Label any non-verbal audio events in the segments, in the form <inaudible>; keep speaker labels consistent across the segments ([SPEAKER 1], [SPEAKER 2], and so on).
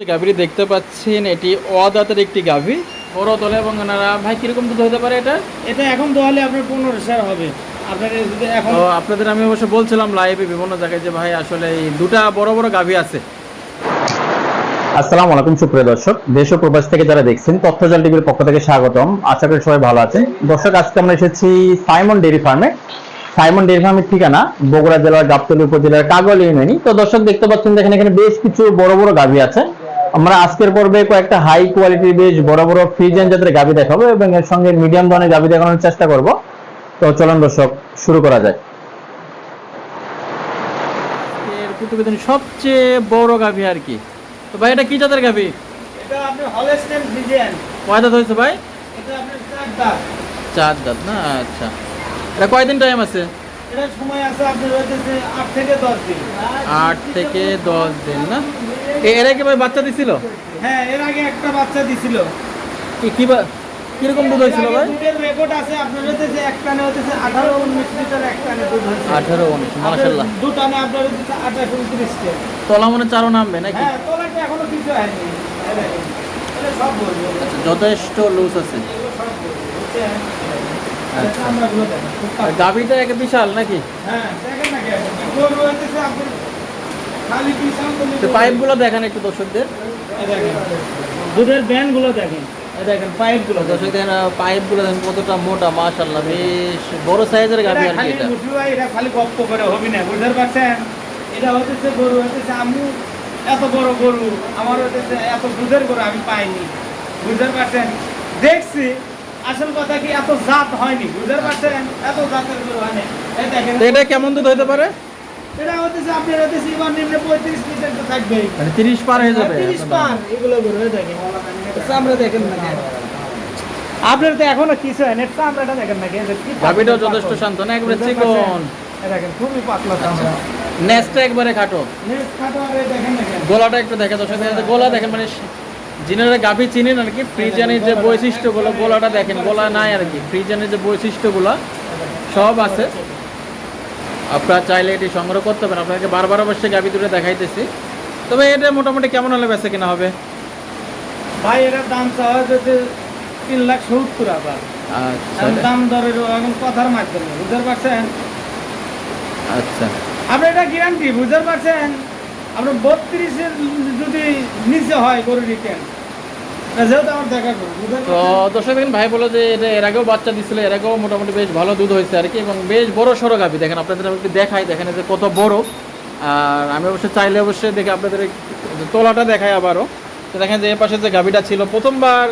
[SPEAKER 1] যে গাভীটি দেখতে পাচ্ছেন এটি অদাতের একটি গাভী। বড় তলে এবং ওনারা ভাই কীরকম দুধ হতে পারে এটা?
[SPEAKER 2] এটা এখন দোয়ালে আপনার পনেরো সার হবে।
[SPEAKER 1] আপনাদের আমি অবশ্য বলছিলাম লাইভে বিভিন্ন জায়গায় যে ভাই আসলে এই দুটা বড় বড় গাভী আছে।
[SPEAKER 3] আসসালামু আলাইকুম সুপ্রিয় দর্শক। দেশ ও প্রবাস থেকে যারা দেখছেন তথ্যজাল টিভির পক্ষ থেকে স্বাগতম। আশা করি সবাই ভালো আছেন। দর্শক আজকে আমরা এসেছি সাইমন ডেয়ারি ফার্মে। সাইমন ডেয়ারি ফার্মের ঠিকানা বগুড়া জেলার গাবতলী উপজেলার কাগল ইউনিয়নি তো দর্শক দেখতে পাচ্ছেন দেখেন এখানে বেশ কিছু বড় বড় গাভী আছে। আমরা আজকের পর্বে কয়েকটা হাই কোয়ালিটির বেশ বড় বড় ফ্রিজেন জাতের গাভী দেখাবো এবং এর সঙ্গে মিডিয়াম ধরনের গাভী দেখানোর চেষ্টা করব। তো চলুন দর্শক শুরু করা যায়
[SPEAKER 1] এর প্রতিবেদন সবচেয়ে বড় গাভী আর কি? তো ভাই এটা কি জাতের গাভী
[SPEAKER 2] এটা আপনার হলস্টেন ফ্রিজিয়ান
[SPEAKER 1] কয় দাঁত হয়েছে ভাই?
[SPEAKER 2] এটা আপনার চার দাঁত।
[SPEAKER 1] চার দাঁত না? আচ্ছা। এটা কয়দিন টাইম আছে?
[SPEAKER 2] এটা সময় আছে আপনার হইতেছে আট থেকে দশ দিন।
[SPEAKER 1] আট থেকে দশ দিন না? এর আগে ভাই বাচ্চা দিছিল?
[SPEAKER 2] হ্যাঁ এর আগে একটা বাচ্চা দিছিল।
[SPEAKER 1] কি কি কীরকম দুধ হয়েছিল ভাই?
[SPEAKER 2] দুধের রেকর্ড আছে আপনার হইতেছে এক টানে হইতেছে আঠারো উনিশ লিটার এক টানে দুধ হয়েছে।
[SPEAKER 1] আঠারো উনিশ মাসাল্লাহ
[SPEAKER 2] দু টানে আপনার উনত্রিশ
[SPEAKER 1] তলা মনে চারও নামবে নাকি?
[SPEAKER 2] হ্যাঁ তোলাটা এখনও কিছু হয়নি। সব বলব।
[SPEAKER 1] আচ্ছা যথেষ্ট লুজ আছে। গাভীটা এক বিশাল নাকি?
[SPEAKER 2] হ্যাঁ, দেখেন না কেন? গরু হইতেছে আপনার
[SPEAKER 1] তো পাইপগুলো দেখান একটু দর্শকদের।
[SPEAKER 2] দুধের ব্যান্ডগুলো দেখেন। দেখেন পাইপ
[SPEAKER 1] দর্শক দেখেন পাইপগুলো দেখেন কতটা মোটা মাশাল্লাহ বেশ বড় সাইজের গাভী আর কি এটা।
[SPEAKER 2] এটা খালি গপ্প করে হবি না বুঝতে পারছেন? এটা হইতেছে গরু হইতেছে আমি এত বড় গরু আমার হইতেছে এত দুধের গরু আমি পাইনি বুঝতে পারছেন? দেখছি আসল কথা কি এত জাত হয়নি বুঝতে পারছেন? এত জাতের গরু হয়নি
[SPEAKER 1] এটা কেমন দুধ হতে পারে?
[SPEAKER 2] এটা হইতেছে আপনার এবার নিম্নে পঁয়ত্রিশ লিটার তো থাকবেই
[SPEAKER 1] মানে তিরিশ পার হয়ে যাবে
[SPEAKER 2] তিরিশ পার এগুলো দেখেন চামড়া দেখেন না আপনার তো এখনও কিছু হয় না চামড়াটা দেখেন না
[SPEAKER 1] গাভীটাও। যথেষ্ট শান্ত না একবারে চিকন?
[SPEAKER 2] দেখেন খুবই পাতলা চামড়া
[SPEAKER 1] নেসটা একবারে খাটো।
[SPEAKER 2] খাটো আর দেখেন না?
[SPEAKER 1] গোলাটা একটু দেখে দর্শক গোলা দেখেন মানে যিনারা গাভী চিনেন আর কি ফ্রিজানের যে বৈশিষ্ট্যগুলো গোলাটা দেখেন গোলা নাই আর কি ফ্রিজানের যে বৈশিষ্ট্যগুলো সব আছে। আপনারা চাইলে এটি সংগ্রহ করতে পারেন। আপনাকে বারবার অবশ্যই গাভী দুটো দেখাইতেছি। তবে এটা মোটামুটি কেমন হলে বেঁচে কিনা হবে?
[SPEAKER 2] ভাই এটার দাম চাওয়া যেতে তিন লাখ সত্তর আবার
[SPEAKER 1] আচ্ছা।
[SPEAKER 2] দাম দরের এখন কথার মাধ্যমে বুঝতে পারছেন?
[SPEAKER 1] আচ্ছা।
[SPEAKER 2] আপনি এটা গ্যারান্টি বুঝতে পারছেন? আপনার বত্রিশের যদি নিচে হয় গরু রিটার্ন যেহেতু আমার দেখা করুন বুঝতে
[SPEAKER 1] তো
[SPEAKER 2] পারছেন?
[SPEAKER 1] দর্শক দেখেন, ভাই বলো যে এটা এর আগেও বাচ্চা দিছিল, এর আগেও মোটামুটি বেশ ভালো দুধ হয়েছে আর কি, এবং বেশ বড় সড়ো গাভি। দেখেন, আপনাদের একটু দেখাই, দেখেন যে কত বড়। আর আমি অবশ্যই চাইলে অবশ্যই দেখে আপনাদের তোলাটা দেখাই আবারও। তো দেখেন যে এর পাশে যে গাভিটা ছিল, প্রথমবার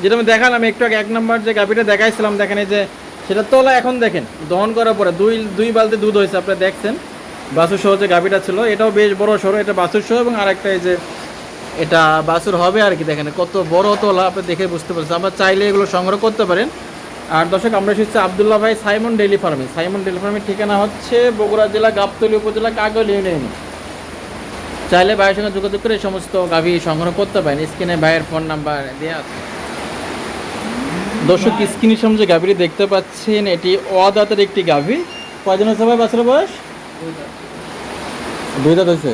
[SPEAKER 1] যেটা আমি দেখালাম একটু আগে এক নম্বর যে গাভিটা দেখাইছিলাম, দেখেন এই যে সেটা তোলা এখন দেখেন, দহন করার পরে দুই দুই বালতি দুধ হয়েছে আপনারা দেখছেন। বাসুর সহ যে গাভিটা ছিল, এটাও বেশ বড় সড়ো, এটা বাসুর সহ এবং আরেকটা এই যে এটা বাছুর হবে আর কি দেখেন কত বড় তোলা আপনি দেখে বুঝতে পারছেন। আমরা চাইলে এগুলো সংগ্রহ করতে পারেন। আর দর্শক আমরা এসেছি আবদুল্লাহ ভাই সাইমন ডেইলি ফার্মে। সাইমন ডেইলি ফার্মের ঠিকানা হচ্ছে বগুড়া জেলা গাবতলী উপজেলা কাগল ইউনিয়ন। চাইলে ভাইয়ের সঙ্গে যোগাযোগ করে এই সমস্ত গাভী সংগ্রহ করতে পারেন। স্ক্রিনে ভাইয়ের ফোন নাম্বার দেওয়া আছে। দর্শক স্ক্রিনের সামনে যে গাভীটি দেখতে পাচ্ছেন এটি অদাতের একটি গাভী। কয়জন হচ্ছে ভাই বাছুরের বয়স? দুই দাঁত হয়েছে?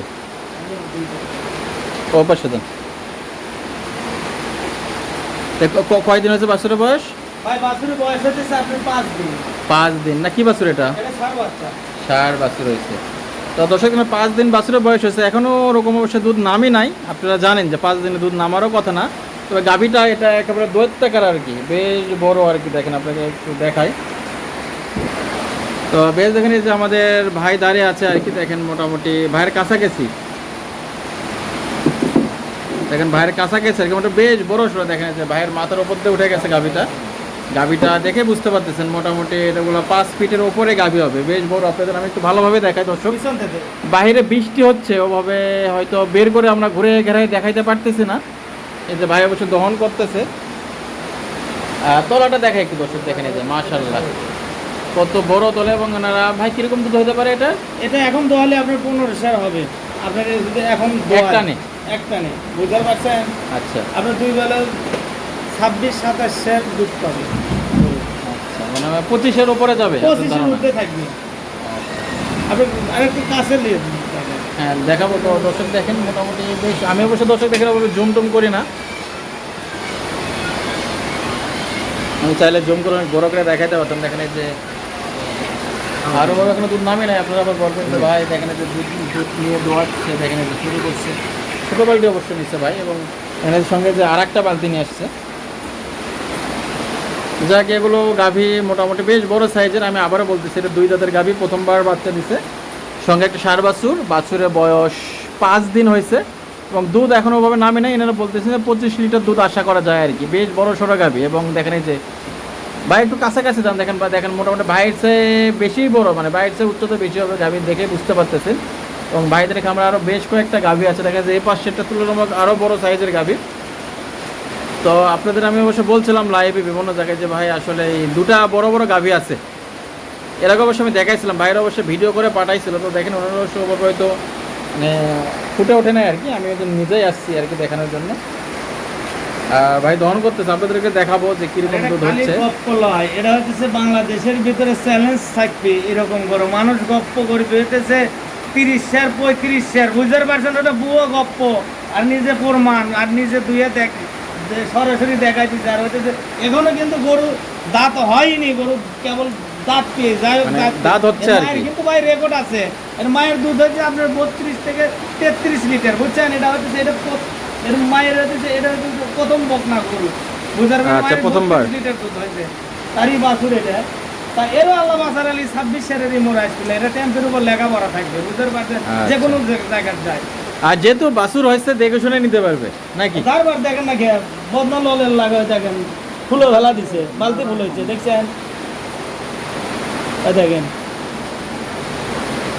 [SPEAKER 1] ও পাশে দেন তা ক- ক- কয়দিন হয়েছে বাছুরের বয়স?
[SPEAKER 2] পাঁচ দিন।
[SPEAKER 1] না কি বাছুর এটা? ষাট বাছুর হয়েছে। তো দর্শক পাঁচ দিন বাছুরের বয়স হয়েছে। এখনও ওরকম অবশ্যই দুধ নামই নাই। আপনারা জানেন যে পাঁচ দিনে দুধ নামারও কথা না। তবে গাভীটা এটা একেবারে দৈত্যাকার আর কি। বেশ বড় আর কি। দেখেন আপনাকে একটু দেখাই। তো বেশ দেখেন এই যে আমাদের ভাই দাঁড়িয়ে আছে আর কি। দেখেন মোটামুটি ভাইয়ের কাছাকাছি। দেখেন ভাইয়ের কাছাকাছি আর কি মোটামুটি বেশ বড় সড়ো দেখা যাচ্ছে ভাইয়ের মাথার উপর দিয়ে উঠে গেছে গাভীটা। গাভীটা দেখে বুঝতে পারতেছেন মোটামুটি এগুলো পাঁচ ফিটের ওপরে গাভী হবে। বেশ বড় আপনাদের আমি একটু ভালোভাবে দেখাই দর্শক। বাইরে বৃষ্টি হচ্ছে ওভাবে হয়তো বের করে আমরা ঘুরে ঘেরাই দেখাইতে পারতেছি না। এই যে ভাই অবশ্য দহন করতেছে। তলাটা দেখা একটু দর্শক দেখে এই যে মাশাল্লাহ কত বড় তলে এবং ওনারা ভাই কীরকম দুধ হতে পারে এটা?
[SPEAKER 2] এটা এখন দোয়ালে আপনার পনেরো সার হবে। আপনার যদি এখন
[SPEAKER 1] এক টানে?
[SPEAKER 2] এক টানে বুঝতে পারছেন?
[SPEAKER 1] আচ্ছা।
[SPEAKER 2] আপনার দুই বেলা ছাব্বিশ সাতাশ শের দুধ পাবে
[SPEAKER 1] আচ্ছা মানে পঁচিশের উপরে যাবে
[SPEAKER 2] পঁচিশের মধ্যে থাকবে। আপনি আরেকটু কাছে নিয়ে
[SPEAKER 1] হ্যাঁ দেখাবো তো দর্শক দেখেন মোটামুটি বেশ আমি অবশ্য দর্শক দেখে জুম টুম করি না। আমি চাইলে জুম করে বড় করে দেখাতে পারতাম দেখেন যে আরও বড় এখনও দুধ নামে নাই আপনারা আবার বলবেন ভাই দেখেন যে দুধ দুধ নিয়ে দোয়াচ্ছে দেখেন শুরু করছে। ছোটো বালতি অবশ্য নিচ্ছে ভাই এবং এখানে সঙ্গে যে আর একটা বালতি নিয়ে আসছে। যাক, এগুলো গাভী মোটামুটি বেশ বড় সাইজের, আমি আবারও বলতেছি, এটা দুই দাঁতের গাভী, প্রথমবার বাচ্চা দিছে সঙ্গে একটা সার বাছুর, বাছুরের বয়স পাঁচ দিন হয়েছে এবং দুধ এখনও ওভাবে নামে নাই, এনারা বলতেছেন যে পঁচিশ লিটার দুধ আশা করা যায় আর কি। বেশ বড় সড়ো গাভী এবং দেখেন এই যে, ভাই একটু কাছাকাছি যান, দেখেন দেখেন মোটামুটি ভাইয়ের চেয়ে বেশি বড় মানে ভাইয়ের চেয়ে উচ্চতা বেশি হবে, গাভী দেখে বুঝতে পারতেছেন। এবং ভাইদের আমরা আরও বেশ কয়েকটা গাভী আছে। দেখা যায় এই পাশেরটা তুলনামূলক আরও বড় সাইজের গাভী। তো আপনাদের আমি অবশ্য বলছিলাম লাইভে বিভিন্ন জায়গায় যে ভাই আসলে এই দুটা বড় বড় গাভী আছে। এর আগে অবশ্য আমি দেখাইছিলাম ভাইয়ের অবশ্য ভিডিও করে পাঠাইছিল। তো দেখেন ওনার অবশ্য হয়তো মানে ফুটে ওঠে নাই আর কি। আমি নিজেই আসছি আর কি দেখানোর জন্য। আর ভাই দহন করতেছে। আপনাদেরকে দেখাবো যে কীরকম দুধ হচ্ছে।
[SPEAKER 2] এটা হচ্ছে বাংলাদেশের ভিতরে চ্যালেঞ্জ থাকবে। এরকম করে মানুষ গপ্প করবে। হইতেছে তিরিশ শেয়ার পঁয়ত্রিশ শেয়ার বুঝতে পারছেন ওটা বুয়ো গপ্প। আর নিজে প্রমাণ আর নিজে দুয়ে দেখ সরাসরি দেখাই দিচ্ছে আর হইতেছে এখনও কিন্তু গরু দাঁত হয়নি গরু কেবল দাঁত পেয়ে যাই হোক
[SPEAKER 1] মানে
[SPEAKER 2] দাঁত
[SPEAKER 1] হচ্ছে আর
[SPEAKER 2] মায়ের
[SPEAKER 1] কি।
[SPEAKER 2] কিন্তু ভাই রেকর্ড আছে। এর মায়ের দুধ হচ্ছে আপনার বত্রিশ থেকে তেত্রিশ লিটার বুঝছেন? এটা হচ্ছে এটা এর মায়ের হচ্ছে এটা হচ্ছে প্রথম বকনা গরু। বুঝার
[SPEAKER 1] আচ্ছা, প্রথমবার।
[SPEAKER 2] লিটার দুধ হয়েছে। তারই বাছুর এটা। তা এরও আল্লাহ বাসার আলী ছাব্বিশ মোড় এটা টেম্পের উপর লেখাপড়া থাকবে বুঝতে পারছেন?
[SPEAKER 1] আচ্ছা।
[SPEAKER 2] যে কোনো জায়গায় যায়।
[SPEAKER 1] আর যেহেতু বাসুর হয়েছে দেখে শুনে নিতে পারবে নাকি?
[SPEAKER 2] তারপর দেখেন না কে বদনা ললের লাগা দেখেন ফুলো ভেলা দিছে বালতি ফুল হয়েছে দেখছেন? দেখেন।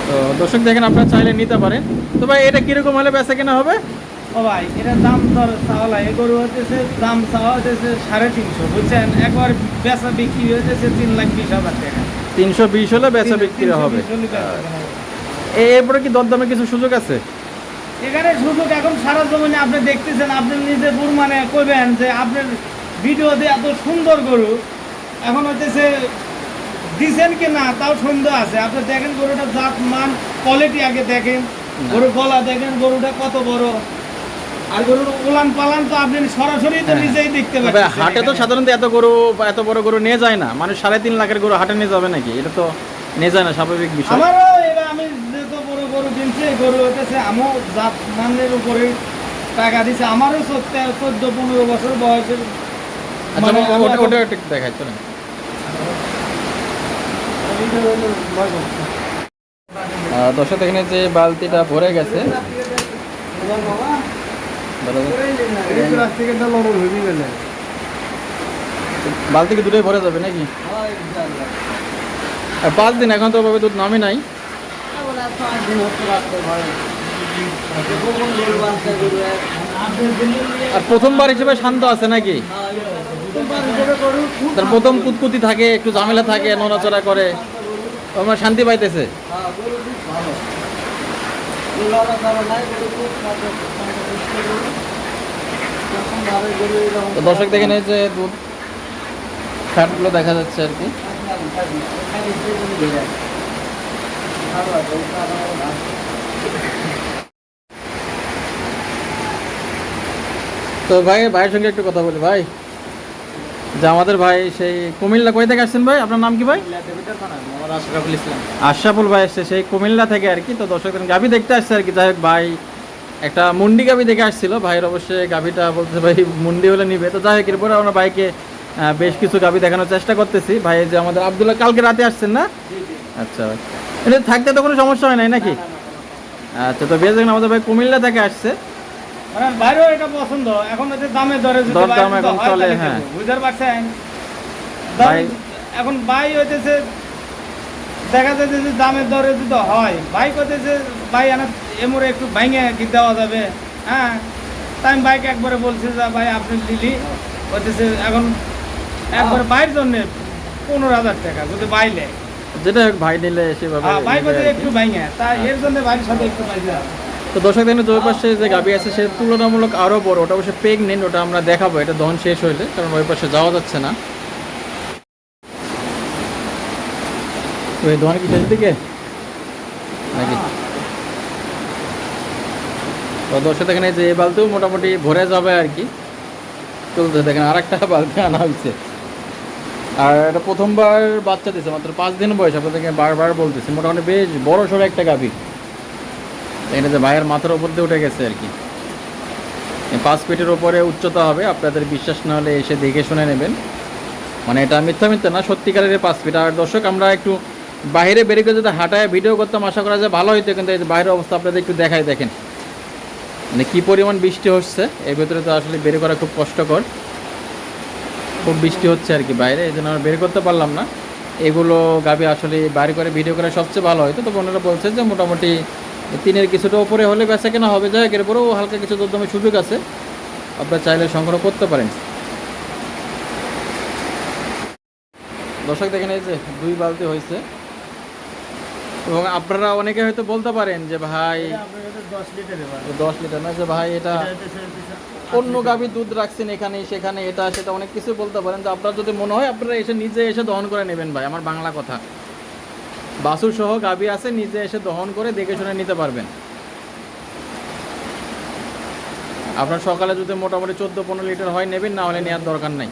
[SPEAKER 1] তো দর্শক দেখেন আপনারা চাইলে নিতে পারেন। তো ভাই এটা কীরকম হলে বেচা কেনা হবে?
[SPEAKER 2] ও ভাই এটা দাম দর চাওয়ালা এ গরু হতেছে দাম চাওয়া হতেছে সাড়ে তিনশো বুঝছেন? একবার বেচা বিক্রি হতেছে তিন লাখ বিশ হাজার টাকা।
[SPEAKER 1] তিনশো বিশ হলে বেচা বিক্রি হবে। এরপরে কি দরদামে কিছু সুযোগ আছে?
[SPEAKER 2] এখানে সুযোগ এখন সারা জমিনে আপনি দেখতেছেন আপনি নিজে মানে করবেন যে আপনার ভিডিওতে এত সুন্দর গরু এখন হইতেছে দিছেন কি না তাও সন্দেহ আছে। আপনি দেখেন গরুটা জাত মান কোয়ালিটি আগে দেখেন গরুর গলা দেখেন গরুটা কত বড়। আর গরুর উলান পালান তো আপনি সরাসরি তো
[SPEAKER 1] হ্যাঁ।
[SPEAKER 2] নিজেই দেখতে পাচ্ছেন
[SPEAKER 1] হাটে তো সাধারণত এত গরু এত বড় গরু নিয়ে যায় না। মানুষ সাড়ে তিন লাখের গরু হাটে নিয়ে যাবে নাকি? এটা তো নিয়ে যায় না স্বাভাবিক বিষয়।
[SPEAKER 2] আমারও এটা আমি যেহেতু বড় গরু কিনছি এই গরু হতেছে আমিও জাত মানের উপরে টাকা দিছে। আমারও চোদ্দ চোদ্দ পনেরো বছর বয়সের
[SPEAKER 1] আচ্ছা
[SPEAKER 2] মানে
[SPEAKER 1] ওটা- একটু দেখাই চলেন। দর্শক এখানে যে বালতিটা ভরে গেছে। বালতি কি দুটোই ভরে যাবে নাকি আর পাঁচ দিন এখন তো ওভাবে দুধ নামে নাই আর প্রথমবার হিসেবে শান্ত আছে নাকি তার প্রথম কুতকুতি থাকে একটু ঝামেলা থাকে নড়াচড়া করে আমার শান্তি পাইতেছে তো দর্শক দেখেন এই যে দুধ ফ্যাটগুলো দেখা যাচ্ছে আর কি। তো ভাই ভাইয়ের সঙ্গে একটু কথা বলি ভাই। যে আমাদের ভাই সেই কুমিল্লা কই থেকে আসছেন ভাই? আপনার নাম কি ভাই?
[SPEAKER 2] আশরাফুল ইসলাম।
[SPEAKER 1] আশরাফুল ভাই এসছে সেই কুমিল্লা থেকে আর কি। তো দর্শকদের গাভি দেখতে আসছে আর কি। যাই হোক ভাই একটা মুন্ডি গাভি দেখে আসছিল ভাইয়ের অবশ্যই গাভিটা বলতে ভাই মুন্ডি হলে নিবে। তো যাই হোক এরপরে আমরা ভাইকে বেশ কিছু গাভি দেখানোর চেষ্টা করতেছি। ভাই যে আমাদের আবদুল্লাহ কালকে রাতে আসছেন না? আচ্ছা এটা থাকতে তো কোনো সমস্যা হয় নাই নাকি? আচ্ছা তো বেশ দেখেন আমাদের ভাই কুমিল্লা থেকে আসছে।
[SPEAKER 2] বাইরেও এটা পছন্দ। এখন হচ্ছে দামে দরে
[SPEAKER 1] দরদাম
[SPEAKER 2] বাইরে
[SPEAKER 1] এখন চলে, হ্যাঁ।
[SPEAKER 2] বুঝতে পারছেন।
[SPEAKER 1] ভাই-
[SPEAKER 2] এখন বাই হইতেছে দেখা যাচ্ছে যে দামের দরে যদি হয় বাইক হইতেছে ভাই এনে এমরে একটু ভাঙে কি দেওয়া যাবে? হ্যাঁ? তাই আমি বাইক একবারে বলছি যে ভাই আপনি লিলি হইতেছে এখন একবার বাইর জন্য পনেরো হাজার টাকা যদি বাইলে
[SPEAKER 1] যেটা ভাই নিলে সেভাবে
[SPEAKER 2] বাইক
[SPEAKER 1] নিবে
[SPEAKER 2] হচ্ছে
[SPEAKER 1] আর কি।
[SPEAKER 2] একটু ভাঙে তা এর জন্য বাইরের সাথে একটু পাইছে
[SPEAKER 1] তো দর্শক দেখেন জয় পাশে যে গাবি আছে সে তুলনামূলক আরও বড় ওটা অবশ্যই পেগ নেন ওটা আমরা দেখাবো এটা দহন শেষ হইলে কারণ ওই পাশে যাওয়া যাচ্ছে না। তো এই দহন কি শেষের দিকে? নাকি? তো দর্শক দেখেন যে এই বালতিও মোটামুটি ভরে যাবে আর কি। চলতে দেখেন আর একটা <laughs> বালতি আনা হয়েছে। আর এটা প্রথমবার বাচ্চা দিছে মাত্র পাঁচ দিন বয়স আপনাদেরকে বারবার বলতেছি। মোটামুটি বেশ বড় সড়ো একটা গাভী। এটা যে ভাইয়ের মাথার উপর দিয়ে উঠে গেছে আর কি। পাঁচ ফিটের ওপরে উচ্চতা হবে আপনাদের বিশ্বাস না হলে এসে দেখে শুনে নেবেন। মানে এটা মিথ্যা মিথ্যা না সত্যিকারের পাঁচ ফিট। আর দর্শক আমরা একটু বাইরে বেরিয়ে যদি হাঁটায় ভিডিও করতাম, আশা করা যায় ভালো হইতো। কিন্তু এই বাইরের অবস্থা, আপনাদের একটু দেখাই, দেখেন। মানে কী পরিমাণ বৃষ্টি হচ্ছে, এর ভেতরে তো আসলে বের করা খুব কষ্টকর। খুব বৃষ্টি হচ্ছে আর কি বাইরে, এই জন্য আমরা বের করতে পারলাম না। এগুলো গাবি আসলে বাইরে করে ভিডিও করে সবচেয়ে ভালো হয়তো তো বোনেরা বলছে যে মোটামুটি তিনের কিছুটা ওপরে হলে বেচা কেনা হবে। যাই এরপরেও হালকা কিছু দরদামের সুযোগ আছে। আপনারা চাইলে সংগ্রহ করতে পারেন। দর্শক, দেখেন এই যে দুই বালতি হয়েছে এবং আপনারা অনেকে হয়তো বলতে পারেন যে ভাই
[SPEAKER 2] দশ লিটারে
[SPEAKER 1] না যে ভাই এটা অন্য। গাভীর দুধ রাখছেন এখানে সেখানে এটা সেটা অনেক কিছু বলতে পারেন। তো আপনার যদি মনে হয় আপনারা এসে নিজে এসে দহন করে নেবেন ভাই আমার বাংলা কথা। বাসুর সহ গাভী আছে নিজে এসে দহন করে দেখে শুনে নিতে পারবেন। আপনার সকালে যদি মোটামুটি চোদ্দ পনেরো লিটার হয় নেবেন না হলে নেওয়ার দরকার নাই।